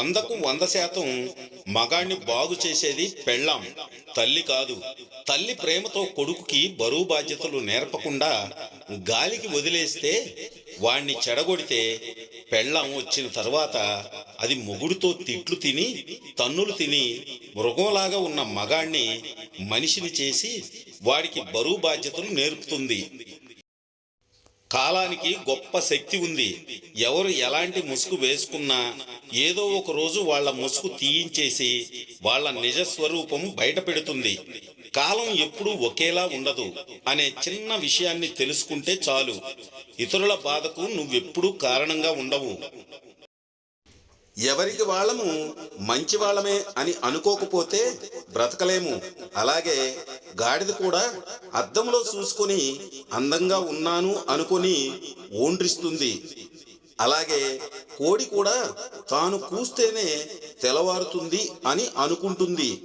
వందకు వంద శాతం మగాణ్ణి బాగు చేసేది పెళ్ళాం. తల్లి కాదు. తల్లి ప్రేమతో కొడుకుకి బరువు బాధ్యతలు నేర్పకుండా గాలికి వదిలేస్తే వాణ్ణి చెడగొడితే పెళ్ళాం వచ్చిన తర్వాత అది మొగుడితో తిట్లు తిని తన్నులు తిని మృగంలాగా ఉన్న మగాణ్ణి మనిషిని చేసి వాడికి బరువు బాధ్యతలు నేర్పుతుంది. కాలానికి గొప్ప శక్తి ఉంది. ఎవరు ఎలాంటి ముసుగు వేసుకున్నా ఏదో ఒక రోజు వాళ్ళ ముసుగు తీయించేసి వాళ్ళ నిజ స్వరూపం బయట పెడుతుంది. కాలం ఎప్పుడూ ఒకేలా ఉండదు అనే చిన్న విషయాన్ని తెలుసుకుంటే చాలు. ఇతరుల బాధకు నువ్వెప్పుడూ కారణంగా ఉండవు. ఎవరికి వాళ్ళము మంచి వాళ్ళమే అని అనుకోకపోతే బ్రతకలేము. అలాగే గాడిద కూడా అద్దంలో చూసుకొని అందంగా ఉన్నాను అనుకొని ఓండ్రిస్తుంది. అలాగే కోడి కూడా తాను కూస్తేనే తెలవారుతుంది అని అనుకుంటుంది.